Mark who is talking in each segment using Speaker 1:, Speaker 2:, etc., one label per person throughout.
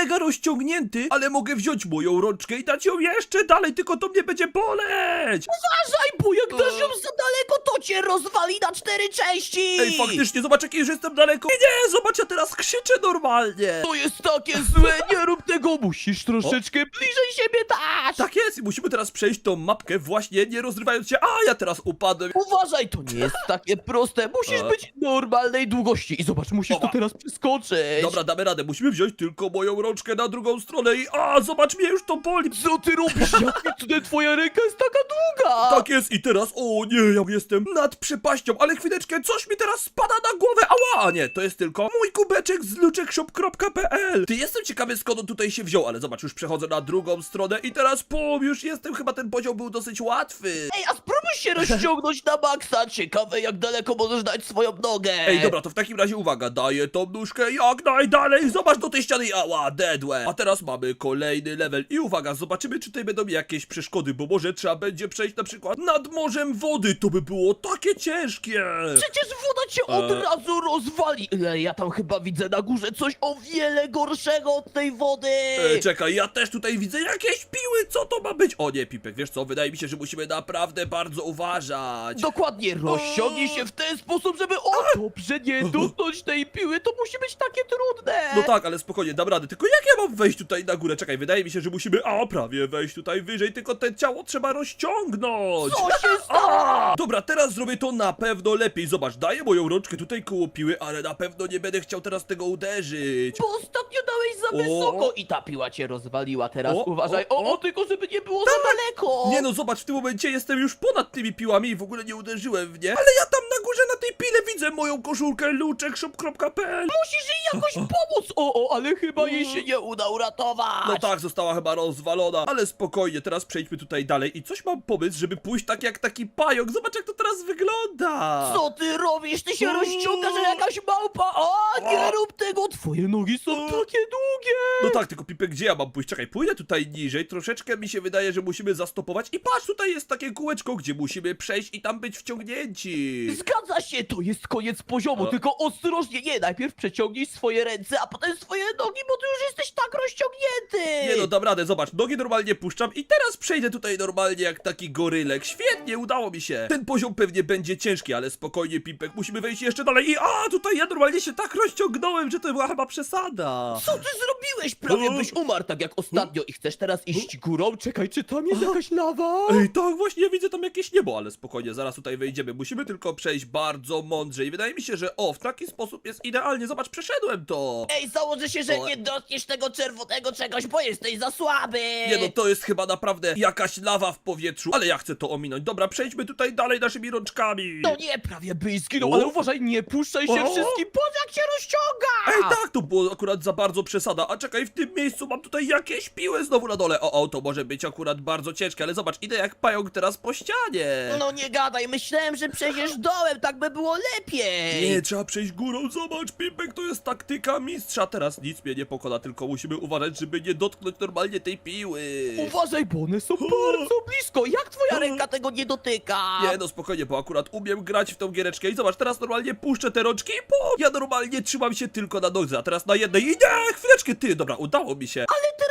Speaker 1: mega rozciągnięty, ale mogę wziąć moją rączkę i dać ją jeszcze dalej, tylko to mnie będzie boleć!
Speaker 2: Uważaj, bo jak dasz ją za daleko, to cię rozwali na cztery części!
Speaker 1: Ej, faktycznie, zobacz jaki już jestem daleko. Nie, nie, zobacz, ja teraz krzyczę normalnie.
Speaker 2: To jest takie złe, nie rób tego, musisz troszeczkę bliżej siebie dać!
Speaker 1: Tak jest i musimy teraz przejść tą mapkę właśnie nie rozrywając się, a ja teraz upadłem.
Speaker 2: Uważaj, to nie jest takie proste, musisz
Speaker 1: E.
Speaker 2: być normalnej długości i zobacz, musisz to teraz przeskoczyć!
Speaker 1: Dobra, damy radę, musimy wziąć tylko moją rączkę na drugą stronę i a, zobacz mnie, już to boli.
Speaker 2: Co ty robisz? Jakie cudem twoja ręka jest taka długa?
Speaker 1: Tak jest i teraz, o nie, ja jestem nad przepaścią, ale chwileczkę, coś mi teraz spada na głowę, ała, a nie, to jest tylko mój kubeczek z luczekshop.pl Ty, jestem ciekawy skąd on tutaj się wziął, ale zobacz, już przechodzę na drugą stronę i teraz pum, już jestem, chyba ten poziom był dosyć łatwy.
Speaker 2: Ej, a spróbuj się rozciągnąć na maksa, ciekawe jak daleko możesz dać swoją nogę!
Speaker 1: Ej, dobra, to w takim razie uwaga, daję tą nóżkę jak najdalej, zobacz do tej ściany, ała, A teraz mamy kolejny level i uwaga, zobaczymy czy tutaj będą jakieś przeszkody, bo może trzeba będzie przejść na przykład nad morzem wody, to by było takie ciężkie.
Speaker 2: Przecież woda cię od
Speaker 1: E.
Speaker 2: razu rozwali! Ale ja tam chyba widzę na górze coś o wiele gorszego od tej wody!
Speaker 1: E, czekaj, ja też tutaj widzę jakieś piły, co to ma być? O nie, Pipek, wiesz co, wydaje mi się, że musimy naprawdę bardzo uważać.
Speaker 2: Dokładnie, rozciągnij się w ten sposób, żeby o dobrze nie dotknąć tej piły, to musi być takie trudne!
Speaker 1: No tak, ale spokojnie, dam radę. Tylko jak ja mam wejść tutaj na górę? Czekaj, wydaje mi się, że musimy, a prawie wejść tutaj wyżej, tylko te ciało trzeba rozciągnąć.
Speaker 2: Co się stało?
Speaker 1: Dobra, teraz zrobię to na pewno lepiej. Zobacz, daję moją rączkę tutaj koło piły, ale na pewno nie będę chciał teraz tego uderzyć.
Speaker 2: Bo ostatnio dałeś za wysoko i ta piła cię rozwaliła teraz.
Speaker 1: O,
Speaker 2: Uważaj,
Speaker 1: o,
Speaker 2: o, o,
Speaker 1: o.
Speaker 2: tylko żeby nie było za daleko!
Speaker 1: Nie no, zobacz, w tym momencie jestem już ponad tymi piłami i w ogóle nie uderzyłem w nie. Ale ja tam pile widzę moją koszulkę luczekshop.pl
Speaker 2: Musisz jej jakoś pomóc! O, o, ale chyba jej się nie uda uratować!
Speaker 1: No tak, została chyba rozwalona, ale spokojnie, teraz przejdźmy tutaj dalej i coś mam pomysł, żeby pójść tak jak taki pająk. Zobacz jak to teraz wygląda.
Speaker 2: Co ty robisz? Ty się rozciągasz jak jakaś małpa! O, nie rób tego! Twoje nogi są takie długie!
Speaker 1: No tak, tylko Pipek, gdzie ja mam pójść? Czekaj, pójdę tutaj niżej, troszeczkę mi się wydaje, że musimy zastopować i patrz, tutaj jest takie kółeczko, gdzie musimy przejść i tam być wciągnięci.
Speaker 2: Zgadza się, to jest koniec poziomu,
Speaker 1: O.
Speaker 2: tylko ostrożnie, nie, najpierw przeciągnij swoje ręce, a potem swoje nogi, bo ty już jesteś tak rozciągnięty!
Speaker 1: Nie no, dam radę, zobacz, nogi normalnie puszczam i teraz przejdę tutaj normalnie jak taki gorylek. Świetnie, udało mi się. Ten poziom pewnie będzie ciężki, ale spokojnie, Pipek, musimy wejść jeszcze dalej i a, tutaj ja normalnie się tak rozciągnąłem, że to była chyba przesada.
Speaker 2: Co ty zrobiłeś? Prawie
Speaker 1: O.
Speaker 2: byś umarł tak jak ostatnio i chcesz teraz iść górą? Czekaj, czy tam jest jakaś lawa?
Speaker 1: Ej, tak, właśnie widzę tam jakieś niebo, ale spokojnie, zaraz tutaj wejdziemy. Musimy tylko przejść bardzo mądrze i wydaje mi się, że o, w taki sposób jest idealnie. Zobacz, przeszedłem to.
Speaker 2: Ej, założę się, że
Speaker 1: O.
Speaker 2: nie dotkniesz tego czerwonego czegoś, bo jesteś za słaby!
Speaker 1: Nie no, to jest chyba naprawdę jakaś lawa w powietrzu, ale ja chcę to ominąć. Dobra, przejdźmy tutaj dalej naszymi rączkami.
Speaker 2: No nie, prawie byś zginął,
Speaker 1: O.
Speaker 2: ale uważaj, nie puszczaj się
Speaker 1: O.
Speaker 2: wszystkim, patrz jak się rozciąga!
Speaker 1: Ej, tak, to było akurat za bardzo przesada. A czekaj, w tym miejscu mam tutaj jakieś piły znowu na dole. O, o, to może być akurat bardzo ciężkie, ale zobacz, idę jak pająk teraz po ścianie.
Speaker 2: No nie gadaj, myślałem, że przejdziesz dołem, tak by było lepiej!
Speaker 1: Nie, trzeba przejść górą, zobacz, Pipek, to jest taktyka mistrza. Teraz nic mnie nie pokona, tylko musimy uważać, żeby nie dotknąć normalnie tej piły.
Speaker 2: Uważaj, bo one są bardzo blisko, jak twoja ręka tego nie dotyka?
Speaker 1: Nie no, spokojnie, bo akurat umiem grać w tą giereczkę i zobacz, teraz normalnie puszczę te rączki i pum, ja normalnie trzymam się tylko na nodze, a teraz na jednej i nie, chwileczkę, ty, dobra, udało mi się.
Speaker 2: Ale tego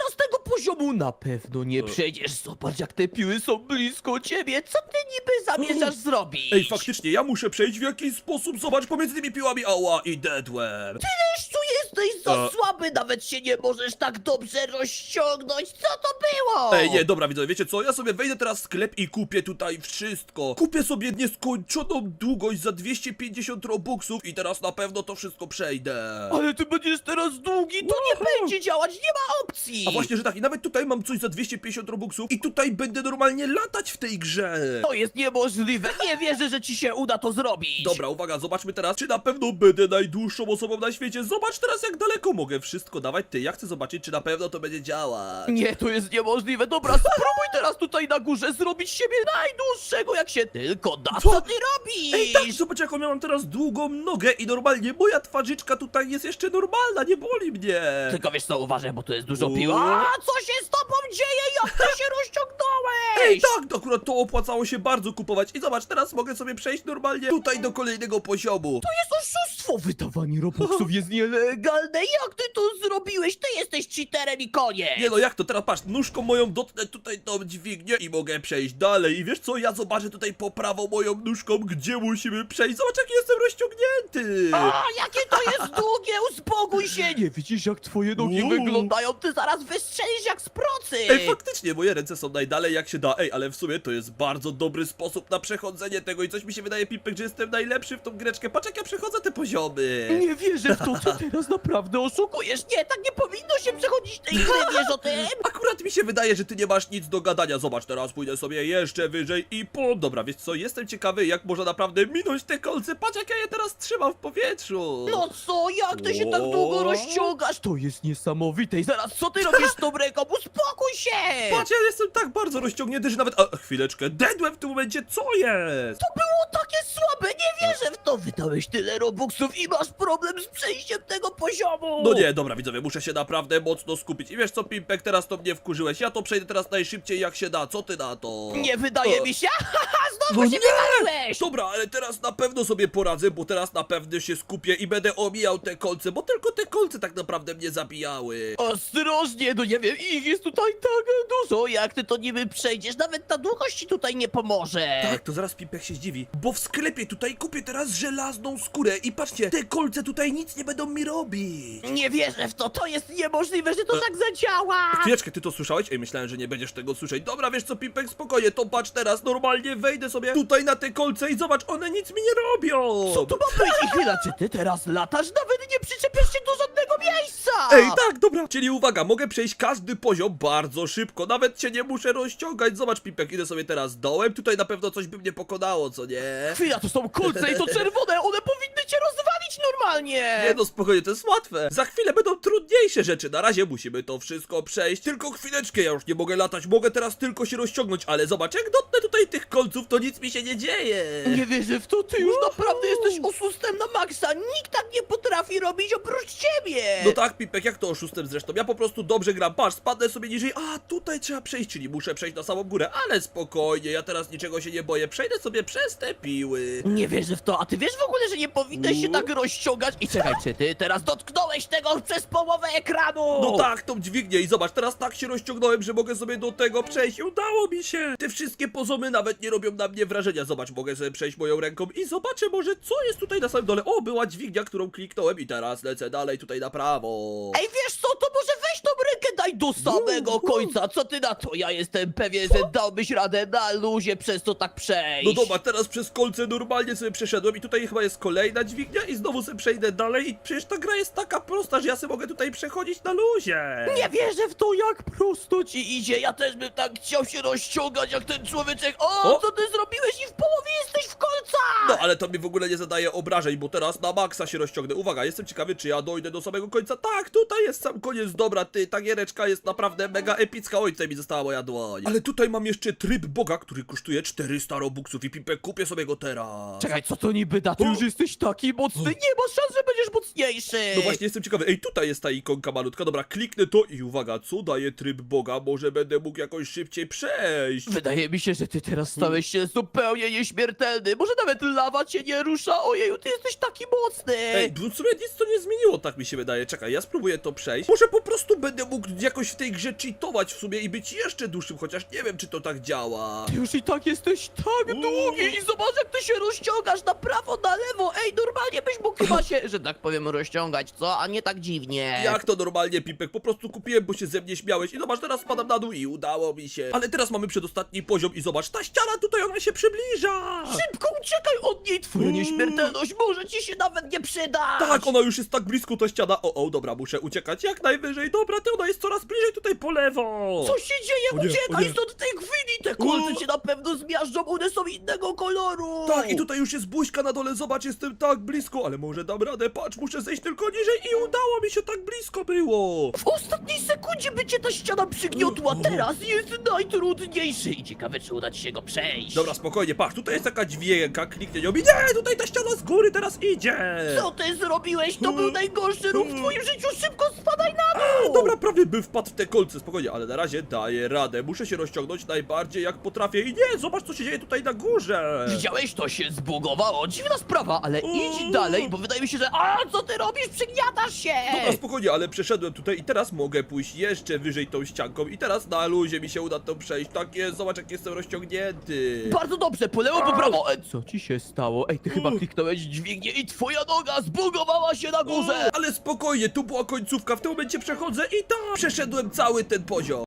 Speaker 2: poziomu na pewno nie przejdziesz. Zobacz, jak te piły są blisko ciebie. Co ty niby zamierzasz zrobić?
Speaker 1: Ej, faktycznie, ja muszę przejść w jakiś sposób, zobacz, pomiędzy tymi piłami, ała, i dedłem.
Speaker 2: Tyleż tu jesteś za
Speaker 1: E.
Speaker 2: słaby, nawet się nie możesz tak dobrze rozciągnąć. Co to było?
Speaker 1: Ej, nie, dobra, widzowie, wiecie co, ja sobie wejdę teraz w sklep i kupię tutaj wszystko. Kupię sobie nieskończoną długość za 250 robuxów i teraz na pewno to wszystko przejdę.
Speaker 2: Ale ty będziesz teraz długi, to nie będzie działać, nie ma opcji.
Speaker 1: A właśnie, że tak, i nawet tutaj mam coś za 250 robuxów i tutaj będę normalnie latać w tej grze.
Speaker 2: To jest niemożliwe, nie wierzę, że ci się uda to zrobić.
Speaker 1: Dobra, uwaga, zobaczmy teraz, czy na pewno będę najdłuższą osobą na świecie. Zobacz teraz, jak daleko mogę wszystko dawać. Ty, ja chcę zobaczyć, czy na pewno to będzie działać.
Speaker 2: Nie, to jest niemożliwe. Dobra, spróbuj teraz tutaj na górze zrobić siebie najdłuższego, jak się tylko da.
Speaker 1: Co?
Speaker 2: Co ty robisz?
Speaker 1: Ej, tak, zobacz, jaką ja mam teraz długą nogę i normalnie moja twarzyczka tutaj jest jeszcze normalna, nie boli mnie.
Speaker 2: Tylko wiesz co, uważaj, bo tu jest dużo
Speaker 1: O.
Speaker 2: piła. A co się z tobą dzieje? Jak ty się rozciągnąłeś?
Speaker 1: Ej, tak, to akurat to opłacało się bardzo kupować. I zobacz, teraz mogę sobie przejść normalnie tutaj do kolejnego poziomu.
Speaker 2: To jest oszustwo! Wydawanie Robuxów jest nielegalne. Jak ty to zrobiłeś? Ty jesteś cheaterem i koniec.
Speaker 1: Nie no, jak to teraz patrz, nóżką moją dotknę tutaj tą dźwignię i mogę przejść dalej. I wiesz co, ja zobaczę tutaj po prawą moją nóżką, gdzie musimy przejść. Zobacz, jaki jestem rozciągnięty.
Speaker 2: A, jakie to jest długie, uspokój się! Nie widzisz jak twoje nogi
Speaker 1: Uuu.
Speaker 2: wyglądają? Ty zaraz wystrzelisz jak z procy!
Speaker 1: Ej, faktycznie, moje ręce są najdalej jak się da. Ej, ale w sumie to jest bardzo dobry sposób na przechodzenie tego i coś mi się wydaje, Pipek, że jestem najlepszy w tą greczkę. Patrz, jak ja przechodzę te poziomy.
Speaker 2: Nie wierzę w to, ty teraz naprawdę oszukujesz. Nie, tak nie powinno się przechodzić tej gry, wiesz o tym?
Speaker 1: Akurat mi się wydaje, że ty nie masz nic do gadania. Zobacz, teraz pójdę sobie jeszcze wyżej i po. Dobra, wiesz co, jestem ciekawy, jak można naprawdę minąć te kolce. Patrz, jak ja je teraz trzymam w powietrzu.
Speaker 2: No co, jak ty się tak długo rozciągasz? To jest niesamowite i zaraz co ty robisz ręką? Uspokój się!
Speaker 1: Patrz, ja jestem tak bardzo rozciągnięty, że nawet... A, chwileczkę, dedłem w tym momencie, co jest?
Speaker 2: To było takie słabe, nie wierzę w to! Wydałeś tyle robuxów i masz problem z przejściem tego poziomu!
Speaker 1: No nie, dobra widzowie, muszę się naprawdę mocno skupić. I wiesz co, Pimpek, teraz to mnie wkurzyłeś. Ja to przejdę teraz najszybciej jak się da. Co ty na to?
Speaker 2: Nie wydaje
Speaker 1: O.
Speaker 2: mi się! Haha, znowu
Speaker 1: No
Speaker 2: się wywaliłeś!
Speaker 1: Dobra, ale teraz na pewno sobie poradzę, bo teraz na pewno się skupię i będę omijał te kolce, bo tylko te kolce tak naprawdę mnie zabijały.
Speaker 2: Ostrożnie, no nie wiem, ich jest tutaj tak dużo, jak ty to niby przejdziesz, nawet ta długość ci tutaj nie pomoże.
Speaker 1: Tak, to zaraz Pimpek się zdziwi, bo w sklepie tutaj kupię teraz żelazną skórę i patrzcie, te kolce tutaj nic nie będą mi robić.
Speaker 2: Nie wierzę w to, to jest niemożliwe, że to
Speaker 1: E,
Speaker 2: tak zadziała!
Speaker 1: Chwileczkę, ty to słyszałeś? Ej, myślałem, że nie będziesz tego słyszeć. Dobra, wiesz co, Pimpek, spokojnie, to patrz teraz, normalnie wejdę sobie tutaj na te kolce i zobacz, one nic mi nie robią.
Speaker 2: Co tu ma być? I chwila, czy ty teraz latasz? Nawet nie przyczepiasz się do żadnego miejsca!
Speaker 1: Ej, tak, dobra. Czyli uwaga, mogę przejść każdy poziom bardzo szybko. Nawet się nie muszę rozciągać. Zobacz, Pipek, idę sobie teraz dołem. Tutaj na pewno coś by mnie pokonało, co nie?
Speaker 2: Chwila, to są kolce i to czerwone, one powinny cię rozwalić normalnie!
Speaker 1: Nie no, spokojnie, to jest łatwe. Za chwilę będą trudniejsze rzeczy. Na razie musimy to wszystko przejść. Tylko chwileczkę, ja już nie mogę latać. Mogę teraz tylko się rozciągnąć, ale zobacz, jak dotknę tutaj tych kolców, to nic mi się nie dzieje.
Speaker 2: Nie wierzę w to, ty już naprawdę jesteś oszustem na maksa! Nikt tak nie potrafi robić oprócz ciebie!
Speaker 1: No tak, Pipek, jak to oszustem zresztą? Ja po prostu dobrze gram. Patrz, spadnę sobie niżej. A, tutaj trzeba przejść, czyli muszę przejść na samą górę. Ale spokojnie, ja teraz niczego się nie boję. Przejdę sobie przez te piły.
Speaker 2: Nie wierzę w to, a ty wiesz w ogóle, że nie powinieneś się tak rozciągać? I czekaj, czy ty teraz dotknąłeś tego przez połowę ekranu?
Speaker 1: No tak, tą dźwignię i zobacz, teraz tak się rozciągnąłem, że mogę sobie do tego przejść udało mi się! Te wszystkie pozomy nawet nie robią na mnie wrażenia, zobacz, mogę sobie przejść moją ręką i zobaczę może co jest tutaj na samym dole. O, była dźwignia, którą kliknąłem i teraz lecę dalej tutaj na prawo.
Speaker 2: Ej, wiesz co, to może daj do samego końca, co ty na to? Ja jestem pewien, że dałbyś radę na luzie przez to tak przejść.
Speaker 1: No dobra, teraz przez kolce normalnie sobie przeszedłem i tutaj chyba jest kolejna dźwignia i znowu sobie przejdę dalej i przecież ta gra jest taka prosta, że ja sobie mogę tutaj przechodzić na luzie.
Speaker 2: Nie wierzę w to, jak prosto ci idzie. Ja też bym tak chciał się rozciągać jak ten człowieczek. O,
Speaker 1: O!
Speaker 2: co ty zrobiłeś i w połowie jesteś w kolcach!
Speaker 1: No ale to mi w ogóle nie zadaje obrażeń, bo teraz na maksa się rozciągnę. Uwaga, jestem ciekawy, czy ja dojdę do samego końca. Tak, tutaj jest sam koniec. Dobra, ty, ta giereczka jest naprawdę mega epicka. Oj, tutaj mi została moja dłoń. Ale tutaj mam jeszcze tryb Boga, który kosztuje 400 robuxów i Pipek, kupię sobie go teraz.
Speaker 2: Czekaj, co to niby da? Ty
Speaker 1: O!
Speaker 2: już jesteś taki mocny, nie ma szans, że będziesz mocniejszy!
Speaker 1: No właśnie, jestem ciekawy. Ej, tutaj jest ta ikonka malutka. Dobra, kliknę to i uwaga, co daje tryb Boga? Może będę mógł jakoś szybciej przejść.
Speaker 2: Wydaje mi się, że ty teraz stałeś się zupełnie nieśmiertelny. Może nawet lawa cię nie rusza. Ojeju, ty jesteś taki mocny.
Speaker 1: Ej, w sumie nic to nie zmieniło, tak mi się wydaje. Czekaj, ja spróbuję to przejść. Może po prostu będę mógł jakoś w tej grze cheatować w sumie i być jeszcze dłuższym, chociaż nie wiem, czy to tak działa.
Speaker 2: Ty już i tak jesteś tak
Speaker 1: Uuu.
Speaker 2: długi i zobacz jak ty się rozciągasz na prawo, na lewo. Ej, normalnie byś mógł chyba się, że tak powiem, rozciągać, co? A nie tak dziwnie.
Speaker 1: Jak to normalnie, Pipek? Po prostu kupiłem, bo się ze mnie śmiałeś. I zobacz, teraz spadam na dół i udało mi się. Ale teraz mamy przedostatni poziom i zobacz, ta ściana tutaj, ona się przybliża.
Speaker 2: Szybko uciekaj od niej, twoja nieśmiertelność może ci się nawet nie przydać.
Speaker 1: Tak, ona już jest tak blisko, ta ściana. O, o, dobra, muszę uciekać jak najwyżej. Dobra, ty, ona jest coraz bliżej tutaj po lewo.
Speaker 2: Co się dzieje?
Speaker 1: O nie, o
Speaker 2: Uciekaj stąd tej chwili! Te kolce cię na pewno zmiażdżą, one są innego koloru!
Speaker 1: Tak, i tutaj już jest buźka na dole, zobacz, jestem tak blisko, ale może dam radę, patrz, muszę zejść tylko niżej i udało mi się, tak blisko było.
Speaker 2: W ostatniej sekundzie by cię ta ściana przygniotła, teraz jest najtrudniejszy i ciekawe, czy uda ci się go przejść.
Speaker 1: Dobra, spokojnie, patrz, tutaj jest taka dźwięka, kliknę nią i nie, tutaj ta ściana z góry teraz idzie.
Speaker 2: Co ty zrobiłeś? To był
Speaker 1: Uuu.
Speaker 2: najgorszy ruch w twoim życiu, szybko spadaj na!
Speaker 1: Dobra, prawie by wpadł w te kolce, spokojnie, ale na razie daję radę. Muszę się rozciągnąć najbardziej jak potrafię. I nie, zobacz co się dzieje tutaj na górze.
Speaker 2: Widziałeś, to się zbugowało. Dziwna sprawa, ale idź dalej, bo wydaje mi się, że... A, co ty robisz? Przygniatasz się!
Speaker 1: Dobra, spokojnie, ale przeszedłem tutaj i teraz mogę pójść jeszcze wyżej tą ścianką i teraz na luzie mi się uda to przejść. Tak jest, zobacz jak jestem rozciągnięty.
Speaker 2: Bardzo dobrze, po lewo, po prawo. E, co ci się stało? Ej, ty chyba kliknąłeś dźwignię i twoja noga zbugowała się na górze.
Speaker 1: Ale spokojnie, tu była końcówka, w tym momencie przechodzę i tak, przeszedłem cały ten poziom.